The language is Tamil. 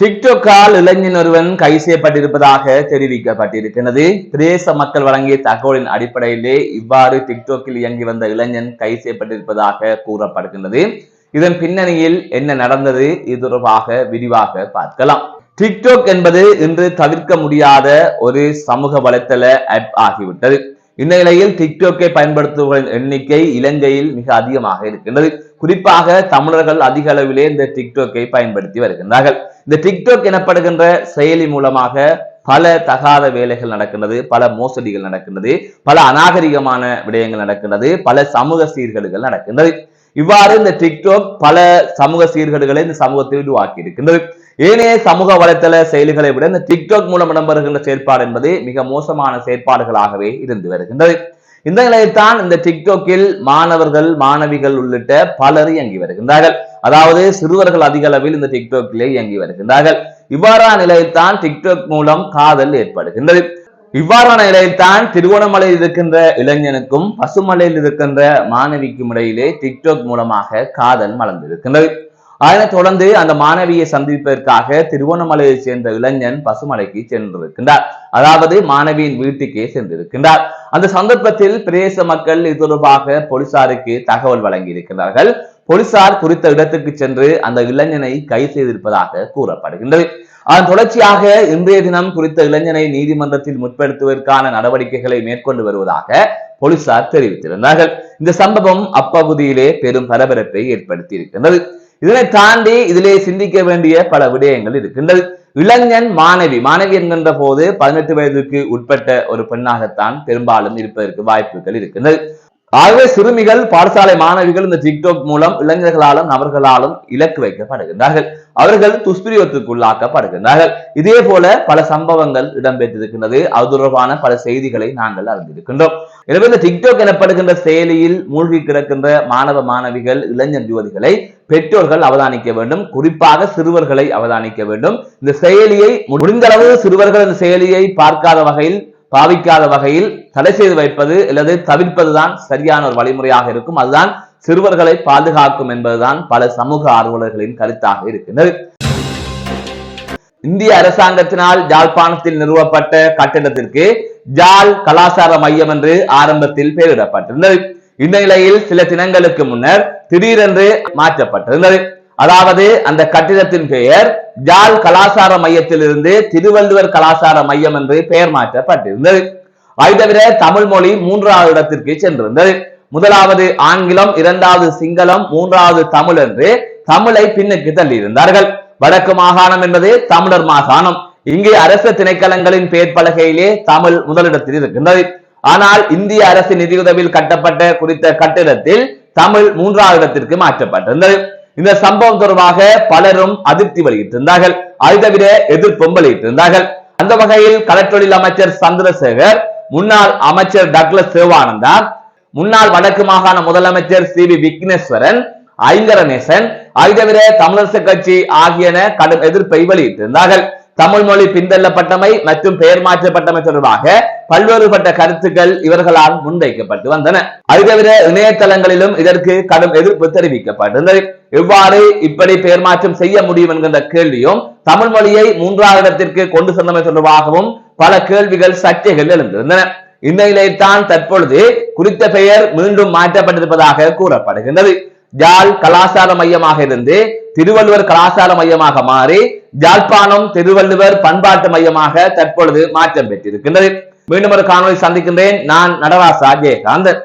டிக்டோக்கால் இளைஞன் ஒருவன் கைது செய்யப்பட்டிருப்பதாக தெரிவிக்கப்பட்டிருக்கிறது பிரதேச மக்கள் வழங்கிய தகவலின் அடிப்படையிலே இவ்வாறு டிக்டோக்கில் இயங்கி வந்த இளைஞன் கைது செய்யப்பட்டிருப்பதாக கூறப்படுகின்றது. இதன் பின்னணியில் என்ன நடந்தது இது தொடர்பாக விரிவாக பார்க்கலாம். டிக்டோக் என்பது இன்று தவிர்க்க முடியாத ஒரு சமூக வலைத்தள ஆப் ஆகிவிட்டது. இந்த நிலையில் டிக்டோக்கை பயன்படுத்துபவர்களின் எண்ணிக்கை இலங்கையில் மிக அதிகமாக இருக்கின்றது. குறிப்பாக தமிழர்கள் அதிக அளவிலே இந்த டிக்டோக்கை பயன்படுத்தி வருகின்றார்கள். இந்த டிக்டாக் எனப்படுகின்ற செயலி மூலமாக பல தகாத வேலைகள் நடக்கின்றது பல மோசடிகள் நடக்கின்றது பல அநாகரிகமான விடயங்கள் நடக்கின்றது பல சமூக சீர்கேடுகள் நடக்கின்றது. இவ்வாறு இந்த டிக்டாக் பல சமூக சீர்கேடுகளை இந்த சமூகத்தை உருவாக்கி இருக்கின்றது ஏனைய சமூக வலைத்தள செயலிகளை விட இந்த டிக்டாக் மூலம் இடம்பெறுகின்ற செயற்பாடு என்பது மிக மோசமான செயற்பாடுகளாகவே இருந்து வருகின்றது. இந்த நிலையத்தான் இந்த டிக்டாக்கில் மாணவர்கள் மாணவிகள் உள்ளிட்ட பலர் இயங்கி வருகின்றார்கள். அதாவது சிறுவர்கள் அதிக அளவில் இந்த டிக்டாக்ல இயங்கி வருகின்றார்கள். இவ்வாறான நிலையில்தான் டிக்டாக் மூலம் காதல் ஏற்படுகின்றது. இவ்வாறான நிலையில்தான் திருவோணமலையில் இருக்கின்ற இளைஞனுக்கும் பசுமலையில் இருக்கின்ற மாணவிக்கும் இடையிலே டிக்டாக் மூலமாக காதல் மலர்ந்திருக்கின்றது. அதனைத் தொடர்ந்து அந்த மாணவியை சந்திப்பதற்காக திருவோணமலையை சேர்ந்த இளைஞன் பசுமலைக்கு சென்றிருக்கின்றார். அதாவது மாணவியின் வீட்டுக்கே சென்றிருக்கின்றார். அந்த சந்தர்ப்பத்தில் பிரதேச மக்கள் இது தொடர்பாக போலீசாருக்கு தகவல் வழங்கியிருக்கிறார்கள் போலீசார் குறித்த இடத்துக்கு சென்று அந்த இளைஞனை கைது செய்திருப்பதாக கூறப்படுகின்றது. அதன் தொடர்ச்சியாக இன்றைய தினம் குறித்த இளைஞனை நீதிமன்றத்தில் முற்படுத்துவதற்கான நடவடிக்கைகளை மேற்கொண்டு வருவதாக போலீசார் தெரிவித்திருந்தார்கள். இந்த சம்பவம் அப்பகுதியிலே பெரும் பரபரப்பை ஏற்படுத்தி இருக்கின்றது இதனை தாண்டி இதிலே சிந்திக்க வேண்டிய பல விடயங்கள் இருக்கின்றது. இளைஞன் மாணவி மாணவி என்கின்ற போது பதினெட்டு வயதுக்கு உட்பட்ட ஒரு பெண்ணாகத்தான் பெரும்பாலும் இருப்பதற்கு வாய்ப்புகள் இருக்கின்றது. ஆகவே சிறுமிகள் பாடசாலை மாணவிகள் இந்த டிக்டாக் மூலம் இளைஞர்களாலும் நபர்களாலும் இலக்கு வைக்கப்படுகின்றார்கள். அவர்கள் துஷ்பிரயோகத்துக்குள்ளாக்கப்படுகின்றார்கள் இதே போல பல சம்பவங்கள் இடம்பெற்றிருக்கின்றது. அது தொடர்பான பல செய்திகளை நாங்கள் அறிந்திருக்கின்றோம். எனவே இந்த டிக்டாக் எனப்படுகின்ற செயலியில் மூழ்கி கிடக்கின்ற மாணவ மாணவிகள் இளைஞர் யுவதிகளை பெற்றோர்கள் அவதானிக்க வேண்டும். குறிப்பாக சிறுவர்களை அவதானிக்க வேண்டும். இந்த செயலியை முடிந்தளவு சிறுவர்கள் இந்த செயலியை பார்க்காத வகையில் பாவிக்காத வகையில் தடை செய்து வைப்பது அல்லது தவிர்ப்பதுதான் சரியான ஒரு வழிமுறையாக இருக்கும். அதுதான் சிறுவர்களை பாதுகாக்கும் என்பதுதான் பல சமூக ஆர்வலர்களின் கருத்தாக இருக்கின்றது. இந்திய அரசாங்கத்தினால் ஜாழ்ப்பாணத்தில் நிறுவப்பட்ட கட்டிடத்திற்கு ஜால் கலாசார மையம் என்று ஆரம்பத்தில் பெயரிடப்பட்டிருந்தது. இந்த நிலையில் சில தினங்களுக்கு முன்னர் திடீரென்று மாற்றப்பட்டிருந்தது. அதாவது அந்த கட்டிடத்தின் பெயர் ஜாழ் கலாசார மையத்திலிருந்து திருவள்ளுவர் கலாசார மையம் என்று பெயர் மாற்றப்பட்டிருந்தது. அதை தவிர தமிழ் மொழி மூன்றாவது இடத்திற்கு சென்றிருந்தது. முதலாவது ஆங்கிலம் இரண்டாவது சிங்களம் மூன்றாவது தமிழ் என்று தமிழை பின்னுக்கு தள்ளியிருந்தார்கள். வடக்கு மாகாணம் என்பது தமிழர் மாகாணம். இங்கே அரசு திணைக்களங்களின் பெயர் பலகையிலே தமிழ் முதலிடத்தில் இருக்கின்றது. ஆனால் இந்திய அரசு நிதியுதவியில் கட்டப்பட்ட குறித்த கட்டிடத்தில் தமிழ் மூன்றாவது இடத்திற்கு மாற்றப்பட்டிருந்தது. இந்த சம்பவம் தொடர்பாக பலரும் அதிருப்தி வெளியிட்டிருந்தார்கள். அதை தவிர எதிர்ப்பும் வெளியிட்டிருந்தார்கள். அந்த வகையில் கடற்றொழில் அமைச்சர் சந்திரசேகர் முன்னாள் அமைச்சர் டக்ளஸ் சிவானந்தா முன்னாள் வடக்கு மாகாண முதலமைச்சர் சி வி விக்னேஸ்வரன் ஐங்கரநேசன் அதை தவிர தமிழரசு கட்சி ஆகியன கடும் எதிர்ப்பை வெளியிட்டிருந்தார்கள். தமிழ் மொழி பின்தள்ளப்பட்டமை மற்றும் பெயர் மாற்றப்பட்டமை தொடர்பாக பல்வேறுபட்ட கருத்துக்கள் இவர்களால் முன்வைக்கப்பட்டு வந்தன. அது தவிர இணையதளங்களிலும் இதற்கு கடும் எதிர்ப்பு தெரிவிக்கப்பட்டிருந்தது. எவ்வாறு இப்படி பெயர் மாற்றம் செய்ய முடியும் என்கின்ற கேள்வியும் தமிழ் மொழியை மூன்றாவது இடத்திற்கு கொண்டு சென்றமை தொடர்பாகவும் பல கேள்விகள் சர்ச்சைகள் எழுந்திருந்தன. இந்நிலையில்தான் தற்பொழுது குறித்த பெயர் மீண்டும் மாற்றப்பட்டிருப்பதாக கூறப்படுகின்றது. ஜால் கலாசார மையமாக இருந்து திருவள்ளுவர் கலாசார மையமாக மாறி ஜாழ்ப்பாணம் திருவள்ளுவர் பண்பாட்டு மையமாக தற்பொழுது மாற்றம் பெற்றிருக்கின்றது. மீண்டும் ஒரு காணொலி சந்திக்கின்றேன். நான் நடராசா ஜெயகாந்தன்.